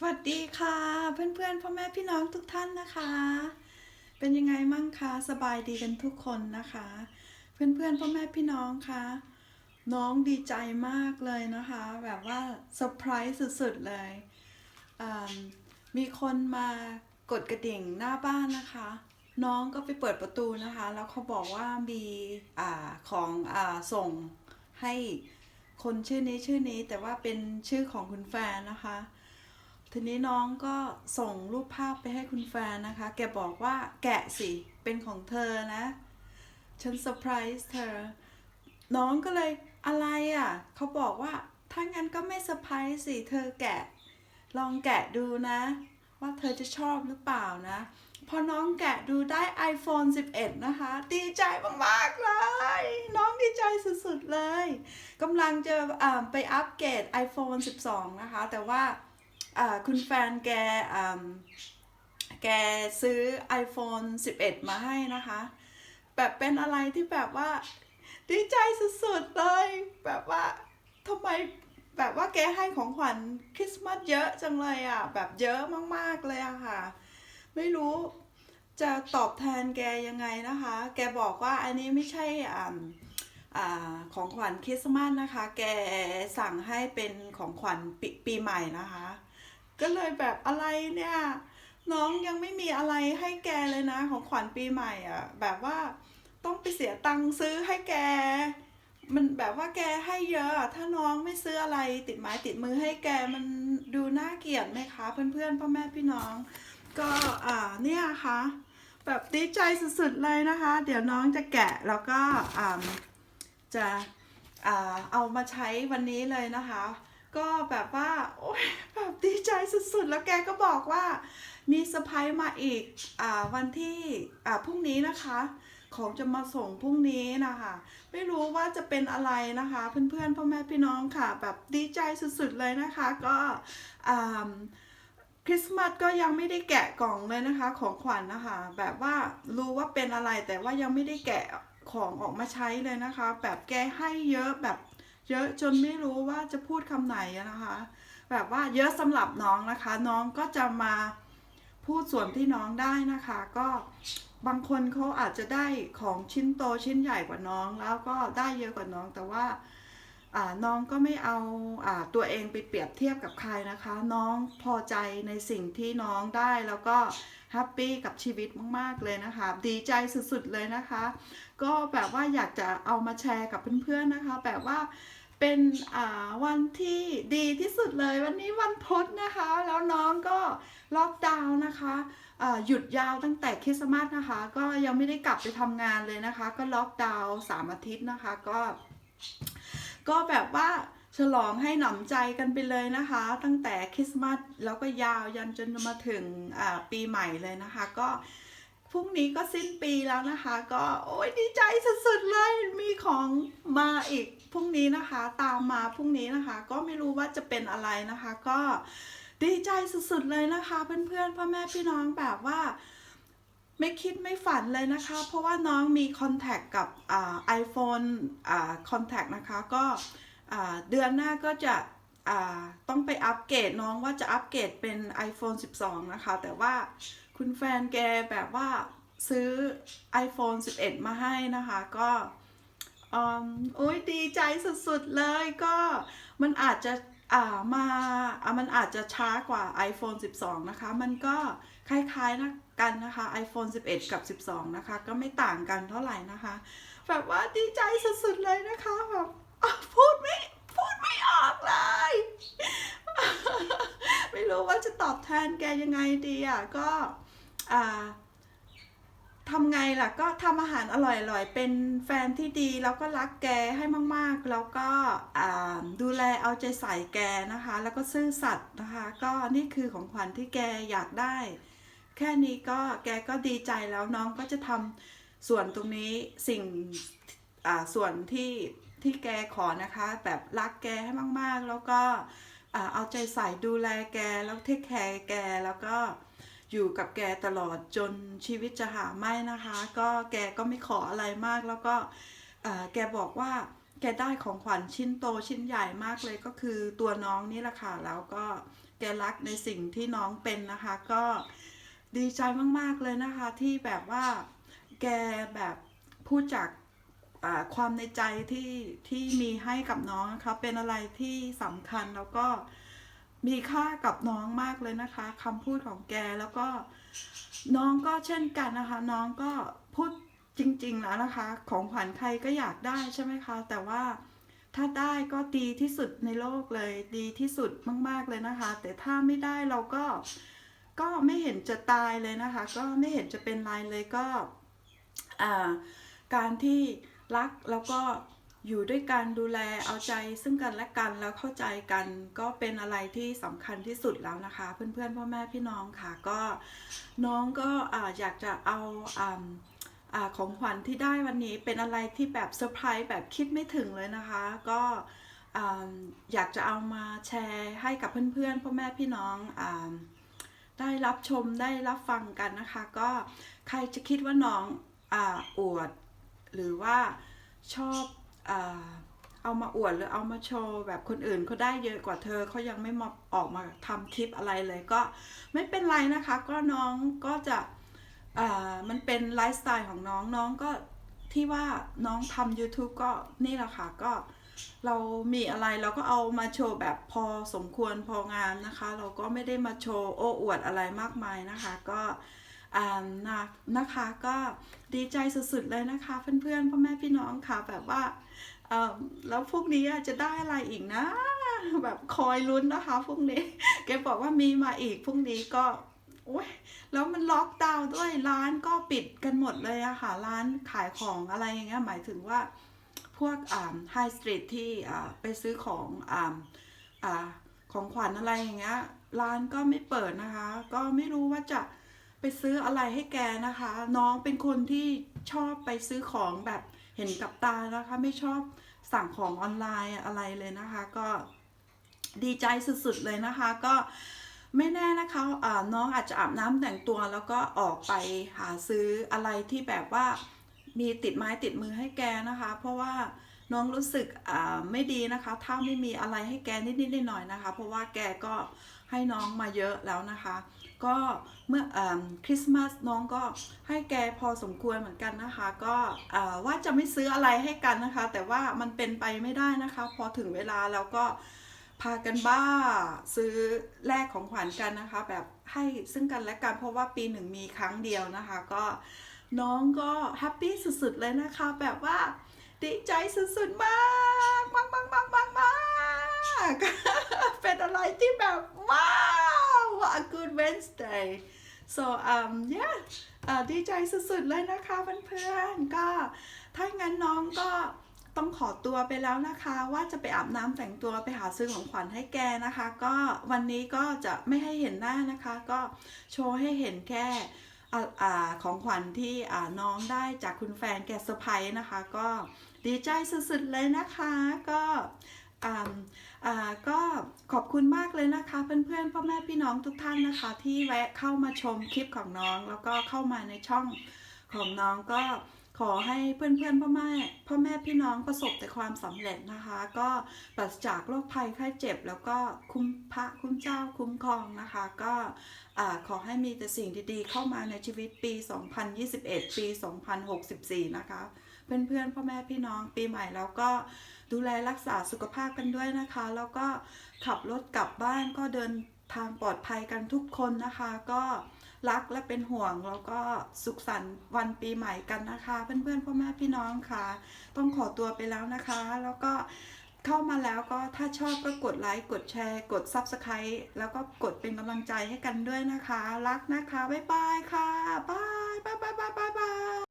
สวัสดีค่ะ เพื่อนๆพ่อแม่พี่น้องทุกท่านนะคะ เป็นยังไงมั่งคะสบายดีกันทุกคนนะคะ เพื่อนๆพ่อแม่พี่น้องคะน้องดีใจมากเลยนะคะ แบบว่าเซอร์ไพรส์สุดๆเลยมีคนมากดกระดิ่งหน้าบ้านนะคะ น้องก็ไปเปิดประตูนะคะ แล้วเขาบอกว่ามีอของอส่งให้คนชื่อนี้ชื่อนี้แต่ว่าเป็นชื่อของคุณแฟนนะคะ ทีนี้น้องก็ส่งรูปภาพไปให้คุณแฟนนะคะ แกบอกว่าแกะสิ เป็นของเธอนะ ฉันเซอร์ไพรส์เธอ น้องก็เลยอะไรอะ เขาบอกว่า ถ้างั้นก็ไม่เซอร์ไพรส์สิ เธอแกะ ลองแกะดูนะ ว่าเธอจะชอบหรือเปล่านะ พอน้องแกะดูได้ iPhone 11 นะคะ ดีใจมากๆเลย น้องดีใจสุดๆเลยกำลังจะไปอัปเกรด iPhone 12 นะคะ แต่ว่า คุณแฟนแกแกซื้อ iPhone 11 มาให้นะคะ แบบเป็นอะไรที่แบบว่าดีใจสุดๆเลย แบบว่าทำไมแบบว่าแกให้ของขวัญคริสต์มาสเยอะจังเลยอะ แบบเยอะมากๆเลยอะค่ะ ไม่รู้จะตอบแทนแกยังไงนะคะ แกบอกว่าอันนี้ไม่ใช่อ่าอ่าของขวัญคริสต์มาสนะคะ แกสั่งให้เป็นของขวัญปปีใหม่นะคะ ก็เลยแบบอะไรเนี่ย น้องยังไม่มีอะไรให้แกเลยนะ ของขวัญปีใหม่อะ แบบว่าต้องไปเสียตังค์ซื้อให้แก มันแบบว่าแกให้เยอะ ถ้าน้องไม่ซื้ออะไรติดไม้ติดมือให้แกมันดูน่าเกลียดไหมคะ เพื่อนๆพ่อแม่พี่น้อง ก็อ่าเนี่ยค่ะแบบดีใจสุดๆเลยนะคะ เดี๋ยวน้องจะแกะแล้วก็อ่าจะอ่าเอามาใช้วันนี้เลยนะคะ ก็แบบว่าโอ๊ยแบบดีใจสุดๆ แล้วแกก็บอกว่า มีสไพรส์มาอีกอ่าวันที่อ่าพรุ่งนี้นะคะ ของจะมาส่งพรุ่งนี้นะคะ ไม่รู้ว่าจะเป็นอะไรนะคะ เพื่อนๆพ่อแม่พี่น้องค่ะ แบบดีใจสุดๆเลยนะคะ ก็อ่าคริสต์มาสก็ยังไม่ได้แกะกล่องเลยนะคะ ของขวัญนะคะ แบบว่ารู้ว่าเป็นอะไรแต่ว่ายังไม่ได้แกะของออกมาใช้เลยนะคะ แบบแกให้เยอะแบบ เยอะจนไม่รู้ว่าจะพูดคำไหนนะคะ แบบว่าเยอะสำหรับน้องนะคะ น้องก็จะมาพูดส่วนที่น้องได้นะคะ ก็บางคนเขาอาจจะได้ของชิ้นโตชิ้นใหญ่กว่าน้อง แล้วก็ได้เยอะกว่าน้องแต่ว่าน้องก็ไม่เอาอ่าตัวเองไปเปรียบเทียบกับใครนะคะ น้องพอใจในสิ่งที่น้องได้แล้วก็ แฮปปี้กับชีวิตมาก ๆ เลยนะคะ ดีใจสุด ๆ เลยนะคะ ก็แบบว่าอยากจะเอามาแชร์กับเพื่อน ๆ นะคะ แบบว่าเป็นอ่าวันที่ดีที่สุดเลย วันนี้วันพุธนะคะ แล้วน้องก็ล็อกดาวน์นะคะหยุดยาวตั้งแต่คริสต์มาสนะคะ ก็ยังไม่ได้กลับไปทำงานเลยนะคะ ก็ล็อกดาวน์สามอาทิตย์นะคะ ก็ ก็แบบว่า ฉลองให้หนำใจกันไปเลยนะคะ ตั้งแต่คริสต์มาสแล้วก็ยาวยันจนมาถึงปีใหม่เลยนะคะ ก็พรุ่งนี้ก็สิ้นปีแล้วนะคะ ก็โอ้ยดีใจสุดๆเลยมีของมาอีกพรุ่งนี้นะคะ ตามมาพรุ่งนี้นะคะ ก็ไม่รู้ว่าจะเป็นอะไรนะคะ ก็ดีใจสุดๆเลยนะคะเพื่อนๆพ่อแม่พี่น้องแบบว่าไม่คิดไม่ฝันเลยนะคะ เพราะว่าน้องมีคอนแทคกับไอ่า iPhone อ่าคอนแทคนะคะก็ เดือนหน้าก็จะต้องไปอัปเกรดน้องว่าจะอัปเกรดเป็น iPhone 12 นะคะ แต่ว่าคุณแฟนแกแบบว่าซื้อ iPhone 11 มาให้นะคะ ก็อืมโอ้ยดีใจสุดๆเลยก็มันอาจจะอ่ามาอ่ามันอาจจะช้ากว่า iPhone 12 นะคะ มันก็คล้ายๆนะกันนะคะ iPhone 11 กับ 12 นะคะ ก็ไม่ต่างกันเท่าไหร่นะคะ แบบว่าดีใจสุดๆเลยนะคะแบบ พูดไม่พูดไม่ออกเลย ไม่รู้ว่าจะตอบแทนแกยังไงดีอะก็อ่าทำไงล่ะก็ทำอาหารอร่อยๆ เป็นแฟนที่ดีแล้วก็รักแกให้มากๆ แล้วก็ดูแลเอาใจใส่แกนะคะ แล้วก็ซื่อสัตย์นะคะ ก็นี่คือของขวัญที่แกอยากได้ แค่นี้ก็แกก็ดีใจแล้วน้องก็จะทำส่วนตรงนี้สิ่ง ส่วนที่ที่แกขอนะคะ แบบรักแกให้มากๆ แล้วก็อ่าเอาใจใส่ดูแลแกแล้วเทคแคร์แกแล้วก็อยู่กับแกตลอดจนชีวิตจะหาไม่นะคะ ก็แกก็ไม่ขออะไรมากแล้วก็อ่าแกบอกว่าแกได้ของขวัญชิ้นโตชิ้นใหญ่มากเลยก็คือตัวน้องนี่แหละค่ะแล้วก็แกรักในสิ่งที่น้องเป็นนะคะ ก็ดีใจมากๆเลยนะคะที่แบบว่าแกแบบพูดจาก ความในใจที่ที่มีให้กับน้องนะคะเป็นอะไรที่สำคัญแล้วก็มีค่ากับน้องมากเลยนะคะคำพูดของแกแล้วก็น้องก็เช่นกันนะคะ น้องก็พูดจริงๆแล้วนะคะ ของขวัญใครก็อยากได้ใช่ไหมคะ แต่ว่าถ้าได้ก็ดีที่สุดในโลกเลย ดีที่สุดมาก ๆเลยนะคะ แต่ถ้าไม่ได้เราก็ก็ไม่เห็นจะตายเลยนะคะ ก็ไม่เห็นจะเป็นไรเลยก็การที่ รักแล้วก็อยู่ด้วยกันดูแลเอาใจซึ่งกันและกันแล้วเข้าใจกันก็เป็นอะไรที่สำคัญที่สุดแล้วนะคะ เพื่อนๆพ่อแม่พี่น้องค่ะก็น้องก็ออยากจะเอาออของขวัญที่ได้วันนี้เป็นอะไรที่แบบเซอร์ไพรส์แบบคิดไม่ถึงเลยนะคะ ก็อ่าอยากจะเอามาแชร์ให้กับเพื่อนๆพ่อแม่พี่น้องอได้รับชมได้รับฟังกันนะคะ ก็ใครจะคิดว่าน้องออวด หรือว่าชอบเอามาอวดหรือเอามาโชว์แบบคนอื่นเขาได้เยอะกว่าเธอเขายังไม่มาออกมาทำคลิปอะไรเลยก็ไม่เป็นไรนะคะ ก็น้องก็จะมันเป็นไลฟ์สไตล์ของน้องน้องก็ที่ว่าน้องทำ YouTube ก็นี่แหละค่ะก็เรามีอะไรเราก็เอามาโชว์แบบพอสมควรพองามนะคะ เราก็ไม่ได้มาโชว์โอ้อวดอะไรมากมายนะคะ ก็ นะนะคะก็ดีใจสุดๆเลยนะคะ เพื่อนๆพ่อแม่พี่น้องค่ะแบบว่าแล้วพวกนี้จะได้อะไรอีกนะ แบบคอยลุ้นนะคะพวกนี้แกบอกว่ามีมาอีกพวกนี้ก็โอ้ยแล้วมันล็อกดาวน์ด้วยร้านก็ปิดกันหมดเลยอะค่ะ ร้านขายของอะไรอย่างเงี้ยหมายถึงว่าพวกไฮสตรีทที่ไปซื้อของอของขวัญอะไรอย่างเงี้ยร้านก็ไม่เปิดนะคะ ก็ไม่รู้ว่าจะ ไปซื้ออะไรให้แกนะคะ น้องเป็นคนที่ชอบไปซื้อของแบบเห็นกับตานะคะ ไม่ชอบสั่งของออนไลน์อะไรเลยนะคะ ก็ดีใจสุดๆเลยนะคะ ก็ไม่แน่นะคะอ่าน้องอาจจะอาบน้ำแต่งตัวแล้วก็ออกไปหาซื้ออะไรที่แบบว่ามีติดไม้ติดมือให้แกนะคะ เพราะว่าน้องรู้สึกไม่ดีนะคะ ถ้าไม่มีอะไรให้แกนิดๆหน่อยๆนะคะ เพราะว่าแกก็ให้น้องมาเยอะแล้วนะคะ ก็เมื่ออคริสต์มาสน้องก็ให้แกพอสมควรเหมือนกันนะคะ ก็ว่าจะไม่ซื้ออะไรให้กันนะคะ แต่ว่ามันเป็นไปไม่ได้นะคะ พอถึงเวลาแล้วก็พากันบ้าซื้อแลกของขวัญกันนะคะ แบบให้ซึ่งกันและกันเพราะว่าปีหนึ่งมีครั้งเดียวนะคะ ก็น้องก็แฮปปี้สุดๆเลยนะคะ แบบว่าดีใจสุดๆมากมากมากมากมากเป็นอะไรที่แบบว้าว what a good Wednesday so um yeah อ่าดีใจสุดๆเลยนะคะเพื่อนๆก็ถ้างั้นน้องก็ต้องขอตัวไปแล้วนะคะ ว่าจะไปอาบน้ำแต่งตัวไปหาซื้อของขวัญให้แกนะคะ ก็วันนี้ก็จะไม่ให้เห็นหน้านะคะ ก็โชว์ให้เห็นแค่อ่าของขวัญที่อ่าน้องได้จากคุณแฟนแกเซอร์ไพรส์นะคะ ก็ดีใจสุดๆเลยนะคะ ก็ ก็ขอบคุณมากเลยนะคะเพื่อนๆพ่อแม่พี่น้องทุกท่านนะคะ ที่แวะเข้ามาชมคลิปของน้อง แล้วก็เข้ามาในช่องของน้องก็ขอให้เพื่อนๆพ่อแม่พ่อแม่พี่น้องประสบแต่ความสำเร็จนะคะ ก็ปราศจากโรคภัยไข้เจ็บ แล้วก็คุ้มพระคุ้มเจ้าคุ้มครองนะคะ ก็ขอให้มีแต่สิ่งดีๆ เข้ามาในชีวิตปี 2021 ปี 2064 นะคะ เพื่อนๆพ่อแม่พี่น้องปีใหม่แล้วก็ ดูแลรักษาสุขภาพกันด้วยนะคะ แล้วก็ขับรถกลับบ้านก็เดินทางปลอดภัยกันทุกคนนะคะ ก็รักและเป็นห่วงแล้วก็สุขสันต์วันปีใหม่กันนะคะ เพื่อนๆพ่อแม่พี่น้องค่ะ ต้องขอตัวไปแล้วนะคะ แล้วก็เข้ามาแล้วก็ถ้าชอบก็กดไลค์กดแชร์ กด Subscribe แล้วก็กดเป็นกำลังใจให้กันด้วยนะคะ รักนะคะ บ๊ายบายค่ะบายบายบายบายบายบาย